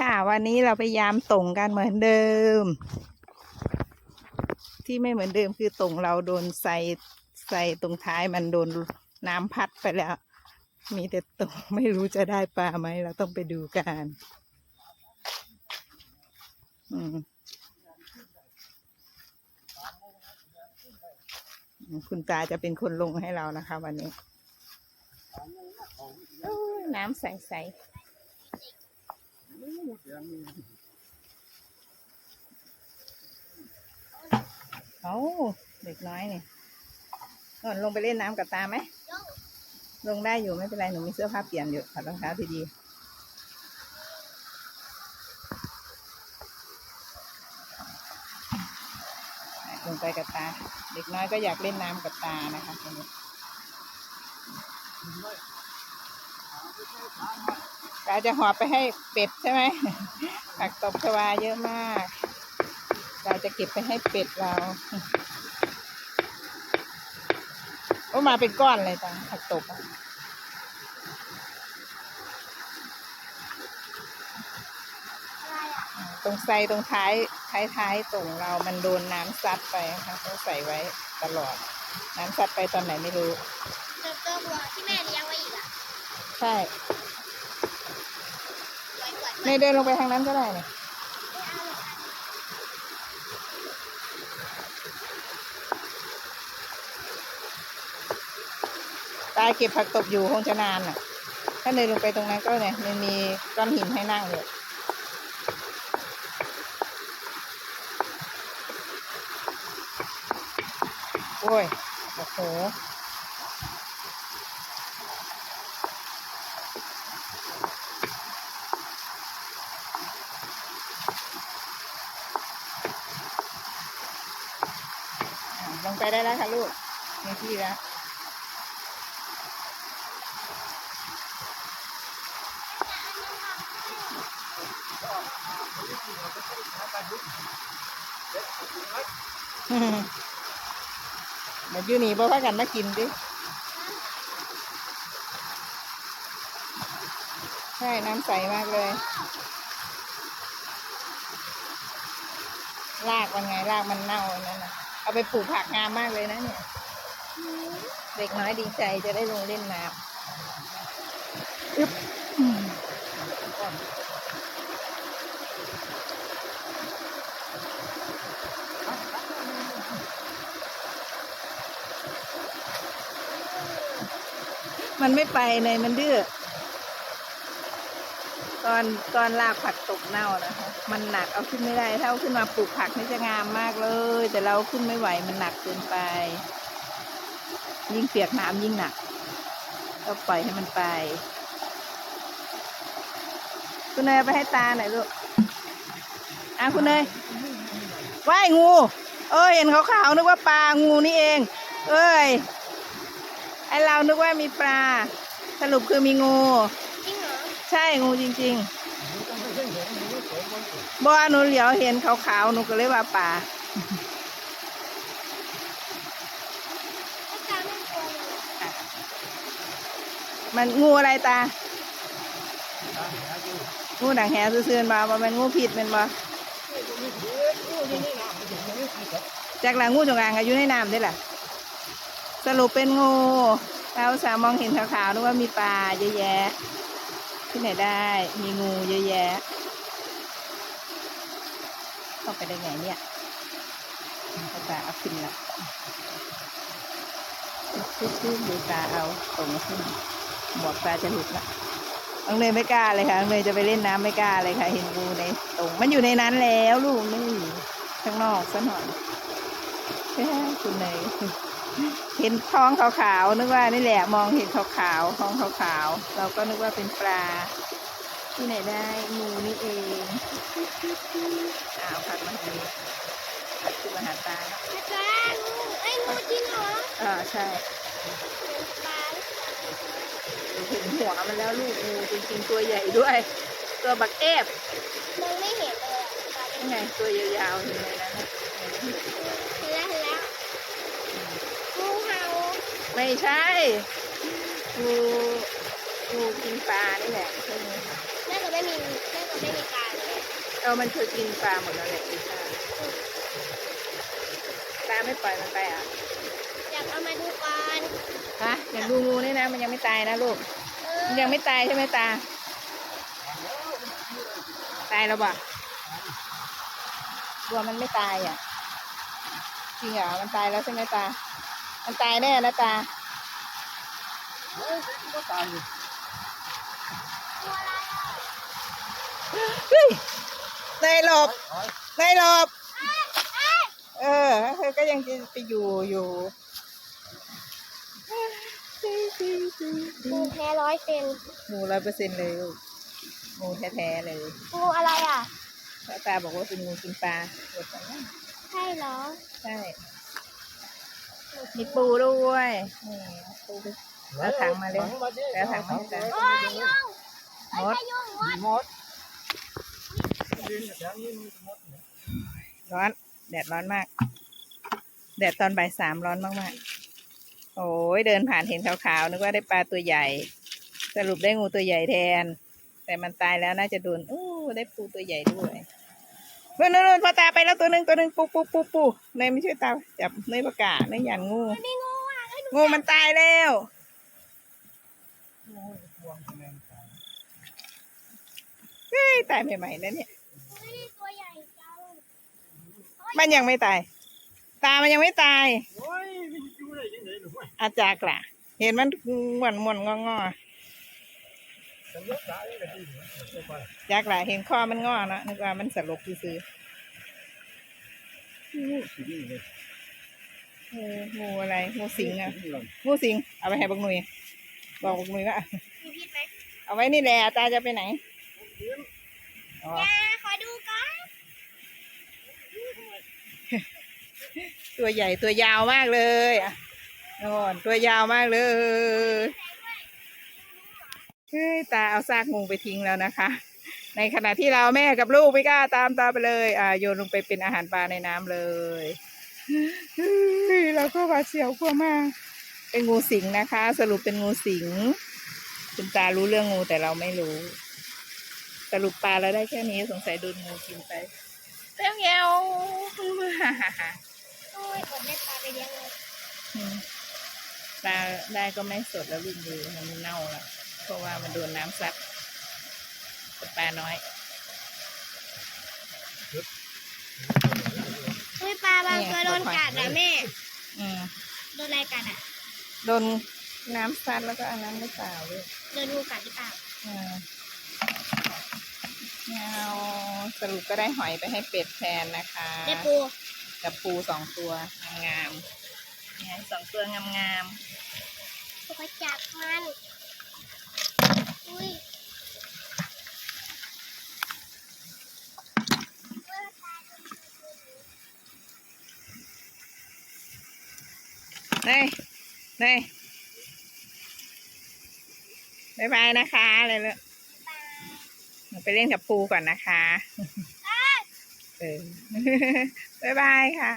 ค่ะ วันนี้เราพยายามต่งกันเหมือนเดิม ที่ไม่เหมือนเดิมคือต่งเราโดนใส่ใส่ตรงท้ายมันโดนน้ำพัดไปแล้ว มีแต่ต่งไม่รู้จะได้ปลาไหมเราต้องไปดูกันอืมคุณตาจะเป็นคนลงให้เรานะคะ วันนี้ น้ำใสๆ เอาเด็กน้อยนี่นนลงไปเล่นน้ำกับตาไหม ลงได้อยู่ไม่เป็นไร หนูมีเสื้อผ้าเปลี่ยนอยู่ถอดรองเท้าทีดีลงไปกับตา เด็กน้อยก็อยากเล่นน้ำกับตานะคะตรงนี้ เราจะหอบไปให้เป็ดใช่ไหมผักตบชวาเยอะมากเราจะเก็บไปให้เป็ดเราโอ้มาเป็นก้อนเลยจ้ะผักตบตรงไซตรงท้ายท้ายท้ายตรงเรามันโดนน้ำซัดไปนะคะต้องใส่ไว้ตลอด น้ำซัดไปตอนไหนไม่รู้เติมตัวที่แม่เลี้ยงไว้อีกอะ ใช่ไว้ก่อนในเดินลงไปทางนั้นก็ได้เนี่ยตายเก็บผักตบอยู่คงจะนานอะ ถ้าเดินลงไปตรงนั้นก็เนี่ยมันมีก้อนหินให้นั่งอยู่โอ้ย โอ้โห อะลง ไปได้แล้วค่ะลูกมีที่แล้วเดี๋ยวอยู่นี่บ่พากันมากินดิใช่น้ำใสมากเลยรากมันไงรากมันเน่าอันนั่นนะ เอาไปปลูกผักงามมากเลยนะเนี่ย เด็กน้อยดีใจจะได้ลงเล่นน้ำอึ๊บมมันไม่ไปเลยมันดื้อ ตอนตอนลากผักตกเน่านะคะ มันหนักเอาขึ้นไม่ได้ถ้าเอาขึ้นมาปลูกผักนี่จะงามมากเลย แต่เราขึ้นไม่ไหวมันหนักเกินไป ยิ่งเปียกน้ำยิ่งหนัก ก็ปล่อยให้มันไปคุณเนยไปให้ตาหน่อยลูกอะคุณเนยว่ายงู เอ้ยเห็นขาวๆนึกว่าปลางูนี่เอง เอ้ยไอเรานึกว่ามีปลา สรุปคือมีงู ใช่งูจริงๆบ่หนูเหลียวเห็นขาวๆหนูก็เลยว่าป่าไอ้ตาไม่กลัวเลยมันงูอะไรตา งูดังแหซื่อๆมาบ่มันงูผิดมันบ่จากหลังงูจงอางก็อยู่ในน้ำได้ล่ะ สรุปเป็นงู เราสามองเห็นขาวๆนึกว่ามีปลาเยอะแยะ ที่ไหนได้มีงูเยอะแยะเข้าไปได้ไงเนี่ยเอาตาเอาขึ้นละซื้อๆดูตาเอาตรงขึ้นหมวกตาจะหลุดละน้องเนยไม่กล้าเลยค่ะน้องเนยจะไปเล่นน้ำไม่กล้าเลยค่ะ เห็นงูในตรงมันอยู่ในนั้นแล้วลูกไม่ได้อยู่ข้างนอกซะหน่อยใช่คุณเนย เห็นท้องขาวๆนึกว่านี่แหละมองเห็นขาวๆท้องขาวๆเราก็นึกว่าเป็นปลา ที่ไหนได้งูนี่เองอ้าวผัดมาทางนี้ผัดขึ้นมาหาตาแล้วไอ้ปลางูไอ้ยงูจริงเหรออ่าใช่ปลาเห็นหัวมันแล้วลูกงูจริงๆตัวใหญ่ด้วย ตัวบักเอฟมองไม่เห็นเลยอะปลายังไงตัวยาวๆอยู่ในนั้นน่ะ เห็นแล้วเห็นแล้วงูเห่า ไม่ใช่งูงูกินปลานี่แหละใช่ไหมน่าจะไม่มีน่าจะไม่มีการเลยเออมันคือกินปลาหมดแล้วแหละอีปลาปลาไม่ปล่อยมันไปอะอยากเอามาดูก่อนฮะอยากดูงูนี่นะ มันยังไม่ตายนะลูกเออมันยังไม่ตายใช่ไหมตา ตายแล้วบ่กลัวมันไม่ตายอะจริงเหรอมันตายแล้วใช่ไหมตา มันตายแน่นะตาเฮ้ยนายหลบนายหลบ เออเธอก็ยังจะไปอยู่อยู่งูแพ้ร้อยเซนงูร้อยเปอร์เซ็นต์เลยลูกงูแท้ๆเลยงูอะไรอะเพราะตาบอกว่าเป็นงูกินปลาหมดแล้วใช่เหรอ ใช่ มีปูด้วยนี่ปูแล้วถังมาเลยแล้วถังมาให้ตาโอ้ยมดมดมดดินแถวนี้มีมดร้อน แดดร้อนมาก แดดตอนบ่ายสามร้อนมากๆ โอ้ยเดินผ่านเห็นขาวๆ นึกว่าได้ปลาตัวใหญ่ สรุปได้งูตัวใหญ่แทน แต่มันตายแล้วน่าจะโดนอู้ได้ปูตัวใหญ่ด้วย เพื่อนนู่นๆพอตาไปแล้วตัวหนึ่งตัวหนึ่งปูปูปูปูเนยไม่ช่วยตาจับเนยประกาศเนยหยันงูมีงูอะไอ้หนูงูมันตายแล้วโอ้ยพวงคะแนนขาวเฮ้ยตายใหม่ๆนะเนี่ยเฮ้ยตัวใหญ่จังมันยังไม่ตาย ตามันยังไม่ตายโอ้ยมันอยู่ได้ยังไงหนูวะอาจากล่ะ เห็นมันหม่วนหม่วนงองอ ฉันยกสายเลยดีไม่ไปๆจากล่ะเห็นคอมันงอเนอะนึกว่ามันสลบซื้องูสิงเลยๆเอองูอะไรงูสิงอะสิงหล่นงูสิง เอาไปให้บักหนุยบอกบักหนุยว่ามีพิษไหมเอาไว้นี่แหละตาจะไปไหนอ๋ออย่าขอดูก่อนตัวใหญ่ตัวยาวมากเลยอะนอนตัวยาวมากเลย เฮ้ยตาเอาซากงูไปทิ้งแล้วนะคะ ในขณะที่เราแม่กับลูกไม่กล้าตามตาไปเลย อ่าโยนลงไปเป็นอาหารปลาในน้ำเลยเฮ้ยเราก็หวาดเสียวกลัวมาก เป็นงูสิงนะคะ สรุปเป็นงูสิงคุณตารู้เรื่องงูแต่เราไม่รู้ สรุปปลาเราได้แค่นี้สงสัยโดนงูกินไปเต้าเงี้ยวโอ้ยอดเล่นปลาไปเลี้ยงเลยอืมปลาได้ก็ไม่สดแล้วลูกดูมันเน่าแล้ว เพราะว่ามันโดนน้ำซัดแต่ปลาน้อยเฮ้ยปลาบางตัวโดนกัดอะแม่อืมโดนอะไรกัดอะโดนน้ำซัดแล้วก็เอาน้ำไม่เปล่าเลยโดนงูกัดหรือเปล่าอืมเอาสรุปก็ได้หอยไปให้เป็ดแทนนะคะได้ปูกับปูสองตัวงามๆเนี่ยสองตัวงามปูไปจับมันอุ้ยๆ นี่นี่บายบายนะคะเลยเลยหนูไปเล่นกับปูก่อนนะคะ เออบายบายค่ะ